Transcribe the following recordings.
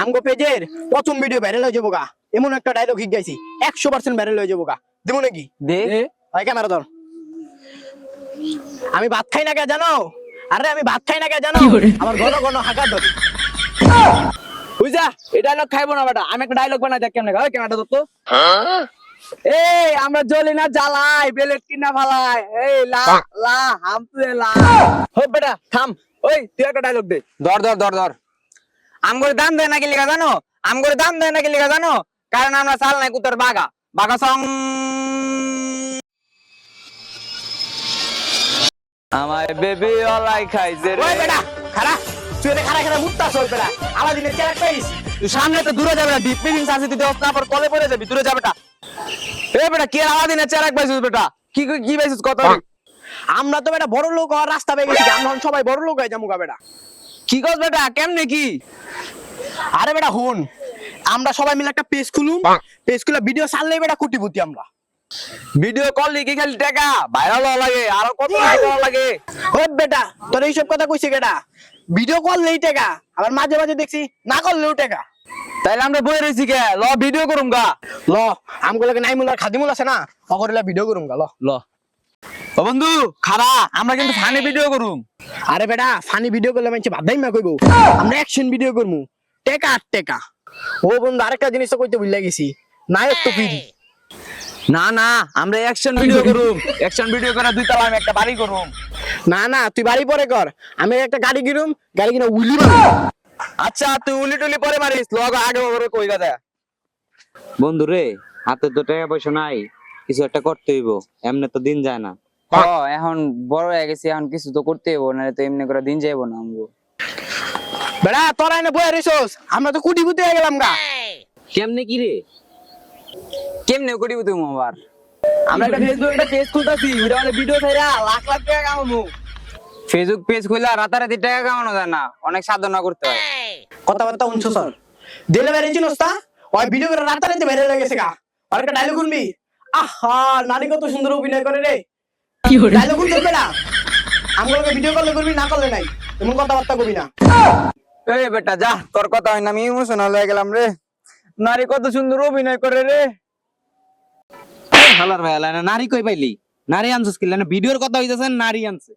আমগো পেজের প্রথম ভিডিও ভাইরাল হয়ে যাব গা এমন একটা ডায়লগ হিট গাইছি। একশো পার্সেন্ট ভাইরাল হয়ে যাব গা দেবো নাকি? দে। ক্যামেরা ধর। আমি ভাত খাই না কে জানো? আরে আমি ভাত খাই না কে জানো? আমার ঘন ঘন হাঁকা ধর। বুঝা? এই ডায়লগ খাইবো না বেটা। আমি একটা ডায়লগ বানাই দেখ কেমনে ওই ক্যামেরাটা ধর তো। এই আমরা জ্বলি না জ্বালাই। বেলেট কিনা ফালাই। এই লা লা হাম তুই লা। হো বেটা থাম। ওই তুই একটা ডায়লগ দে। ধর ধর ধর ধর। আমগরে দাম দেয় নাকি লেখা জানো? আমগরে দাম দেয় নাকি লেখা জানো? কারণ আমরা চাল নাই কুতর বাগা। বাগা সং আমার বেবি অলাই খাইছে ওই বেটা খারা তুই এনে খারা খারা মুত্তা চল বেটা। আলাদিনের চেরাক পাইস। তুই সামনে তো দূরে যাবে না ডিপ ফিলিংস আছে তুই দেখ না পর কলে পড়ে যাবি দূরে যাবে বেটা এ বেটা কে আলাদিনের চেরাক পাইছিস বেটা? কি কি- কি পাইছিস কত আমরা তো বেটা বড় লোক হওয়ার রাস্তা পেয়ে গেছি আমরা সবাই বড় লোক হয়ে যাব বেটা। কি কস বেটা কেমনে কি? আরে বেটা হুন। আমরা সবাই মিলে একটা পেজ খুলুম। পেজ খুলে ভিডিও ছাড়লে বেটা কোটিপতি আমরা। ভিডিও কল লিখি খালি টাকা? ভাইরাল হওয়া লাগে আরও কত করা লাগে। ওই বেটা তোর এইসব কথা কইছে কেটা ভিডিও করলেই টাকা আবার মাঝে মাঝে দেখছি না করলেও টাকা। তাইলে আমরা বই রইছি কে? ল ভিডিও করুম গা। ল আমগুলোকে নাইমুল আর খাদিমুল আছে না? অকরিলা ভিডিও করুম গা ল। ল। ও বন্ধু খারা আমরা কিন্তু ফানি ভিডিও করুম। আরে বেটা ফানি ভিডিও করলে মানছি বাদাই মা কইবো। আমরা অ্যাকশন ভিডিও করমু। টেকা আর টেকা। ও বন্ধু আরেকটা জিনিস তো কইতে ভুলে গেছি। নায়ক তো ফিরি। না না আমরা অ্যাকশন ভিডিও করুম। অ্যাকশন ভিডিও করে দুই তলা আমি একটা বাড়ি করুম। না না তুই বাড়ি পরে কর। আমি একটা গাড়ি কিনুম গাড়ি কিনা উলি আচ্ছা তুই উলি টুলি পরে মারিস লগ আগে ওরে কই গা বন্ধু রে হাতে তো টাকা পয়সা নাই কিছু একটা করতে হইব এমনি তো দিন যায় না। এখন বড় হয়ে গেছি এখন কিছু তো করতে না তো এমনি করে দিন যাইব না আমগো। বেড়া তোরা এনে বয়ে আমরা তো কুটি কুটি হয়ে গেলাম গা। কেমনে কি রে? কেমনে আবার? আমরা একটা ফেসবুক একটা পেজ খুলতাছি ওটা মানে ভিডিও ছাইরা লাখ লাখ টাকা কামাবো। ফেসবুক পেজ খুলে রাতারাতি টাকা কামানো যায় না অনেক সাধনা করতে হয়। কথাবার্তা উনছো স্যার? দিলে তা ওই ভিডিও করে রাতারাতি বেড়ে হয়ে গেছে গা। আর একটা ডায়লগ শুনবি? আহা নানি কত সুন্দর অভিনয় করে রে। ডায়লগ শুনতে বেড়া আমগুলোকে ভিডিও করলে করবি না করলে নাই। এমন কথাবার্তা করবি না। এই বেটা যা তোর কথা হয় না আমি ইমোশনাল হয়ে গেলাম রে। নারী কত সুন্দর অভিনয় করে রে। হালার ভাই হালার নারী কই পাইলি? নারী আনছিস কি? না ভিডিওর কথা হইতাছে নারী আনছে।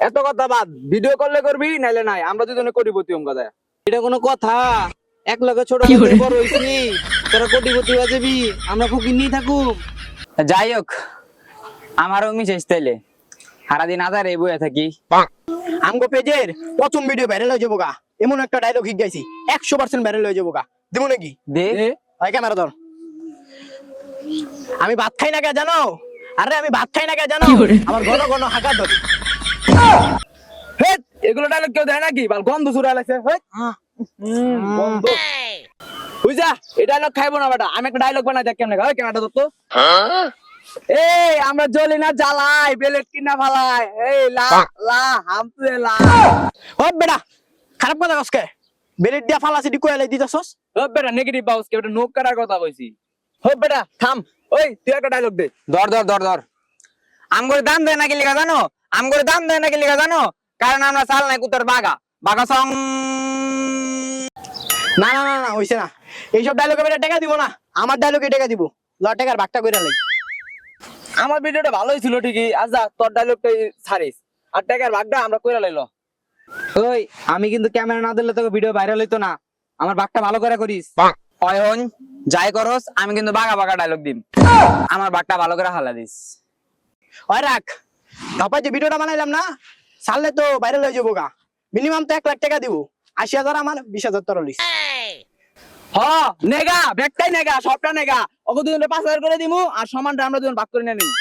এত কথা বাদ ভিডিও করলে করবি নাইলে নাই। আমরা দুজনে কোটিপতি হম কথা এটা কোনো কথা। এক লগে ছোট বড় হইছি তোরা কোটিপতি হয়ে যাবি আমরা ফকির নিয়ে থাকুম। যাই হোক আমারও মিশাইস তাইলে। সারাদিন আধারে বয়ে থাকি। আমগো পেজের প্রথম ভিডিও ভাইরাল হয়ে যাব গা এমন একটা ডায়লগ হিট গাইছি একশো পার্সেন্ট ভাইরাল হয়ে যাব গা দেবো নাকি? দে। ক্যামেরা ধর। আমি ভাত খাই না কে জানো? আরে আমি ভাত খাই না কে জানো? আমার ঘন ঘন হাঁকা ধর। এগুলো ডায়লগ কেউ দেয় নাকি? বাল গন্ধ সুরা লাগছে গন্ধ। বুঝা? এই ডায়লগ খাইবো না বেটা। আমি একটা ডায়লগ বানাই দেখ কেমনে ক্যামেরাটা ধর তো। এই আমরা জ্বলি না জ্বালাই বেলেট কিনা ফালাই। এই লা লা হাম তুই লা ও বেটা খারাপ কথা কসকে বেলেট দিয়া ফালাসি দি দিতাছস? ও বেটা নেগেটিভ বাউস কে নোক করার কথা কইছি। হো বেটা থাম। ওই তুই একটা ডায়লগ দে। ধর ধর ধর ধর। আমগরে দাম দেয় নাকি লেখা জানো? আমগরে দাম দেয় নাকি লেখা জানো? কারণ আমরা চাল নাই কুতর বাগা বাগা সং না না না না হইছে না। এইসব ডায়লগে বেটা টাকা দিব না। আমার ডায়লগে টাকা দিব। ল টাকার ভাগটা কইরা লাই। আমার ভিডিওটা ভালোই ছিল ঠিকই। আচ্ছা তোর ডায়লগটা ছাড়িস। আর টাকার ভাগটা আমরা কইরা লাইলো। ওই আমি কিন্তু ক্যামেরা না দিলে তোকে ভিডিও ভাইরাল হইতো না। আমার বাঘটা ভালো করে করিস। হন যাই করস আমি কিন্তু বাগা বাগা ডায়লগ দিম। আমার বাগটা ভালো করে হালা দিস। ওই রাখ ধপাই যে ভিডিওটা বানাইলাম না সারলে তো ভাইরাল হয়ে যাব গা। মিনিমাম তো এক লাখ টাকা দিব। আশি হাজার আমার বিশ হাজার তোর লিস হ নেগা ব্যাগটাই নেগা সবটা নেগা। ওকে দুজনে পাঁচ হাজার করে দিমু আর সমানটা আমরা দুজন ভাগ করে নিয়ে নিমু।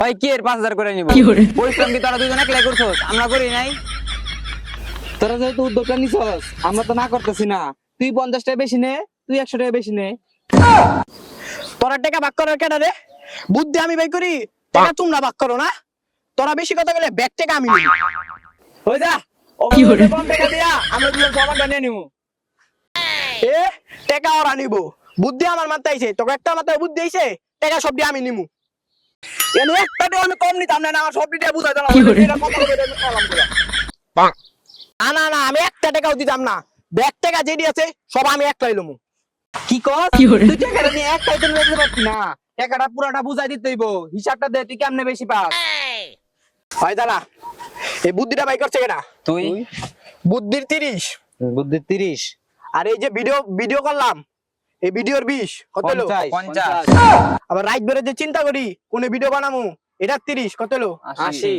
ভাই কি এর পাঁচ হাজার করে নিব? পরিশ্রম কি তোরা দুজন একলাই করছস? আমরা করি নাই। তোরা যেহেতু উদ্যোগটা নিছস আমরা তো না করতেছি না। তুই পঞ্চাশ টাকা বেশি নে তুই একশো টাকা বেশি নে। তোরা টাকা ভাগ করার কেটা রে? বুদ্ধি আমি বাই করি টাকা তোমরা ভাগ করো না। তোরা বেশি কথা বলে ব্যাগ টাকা আমি নিবি। হয়ে যা। কম টাকা দিয়া আমরা দুজন সমানটা নিয়ে নিমু। এ টাকা ওরা নিব। বুদ্ধি আমার মাথায় আইছে। তোকে একটা মাথায় বুদ্ধি আইছে টাকা সব আমি নিমু। এনে একটা আমি কম নিতাম না না, আমার সব দিতে বুঝাই দিলাম না। না না আমি একটা টাকাও দিতাম না। ব্যাগ টাকা যেটি আছে সব আমি একলাই লমু। কি কর তুই টাকাটা নিয়ে এক টাইটেল বেচতে পারতি না। টাকাটা পুরাটা বুঝাই দিতে হইব। হিসাবটা দে তুই কেমনে বেশি পাস? হয় দাঁড়া। এই বুদ্ধিটা বাই করছে কেনা তুই? বুদ্ধির তিরিশ। বুদ্ধি তিরিশ। আর এই যে ভিডিও ভিডিও করলাম এই ভিডিওর বিশ কত হলো? পঞ্চাশ আবার রাইট বেড়ে যে চিন্তা করি কোন ভিডিও বানামু? এটা তিরিশ কত হলো? আশি।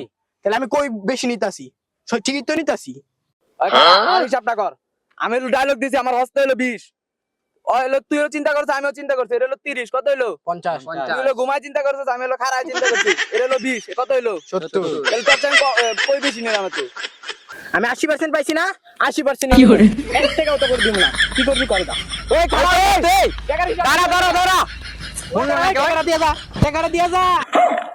তাহলে আমি কই বেশি নিতাছি? ঠিকই তো নিতাছি? হিসাবটা কর। আমি হলো ডায়লগ দিছি আমার হস্তে হলো বিশ হলো তুই চিন্তা করছিস আমিও চিন্তা করছি এটা হলো তিরিশ কত হলো? পঞ্চাশ। তুই হলো ঘুমায় চিন্তা করছিস আমি হলো খারাপ চিন্তা করছি এটা হলো বিশ কত হলো? সত্তর। তাহলে আমি ক- এ, কই বেশি নিলাম তুই আমি আশি পার্সেন্ট পাইছি না? আশি পার্সেন্ট এক টাকাও তো করে দিব না। কি করবি কর দা ওই দাঁড়া দাঁড়া দাঁড়া! টাকাটা দিয়ে যা টাকাটা দিয়ে যা!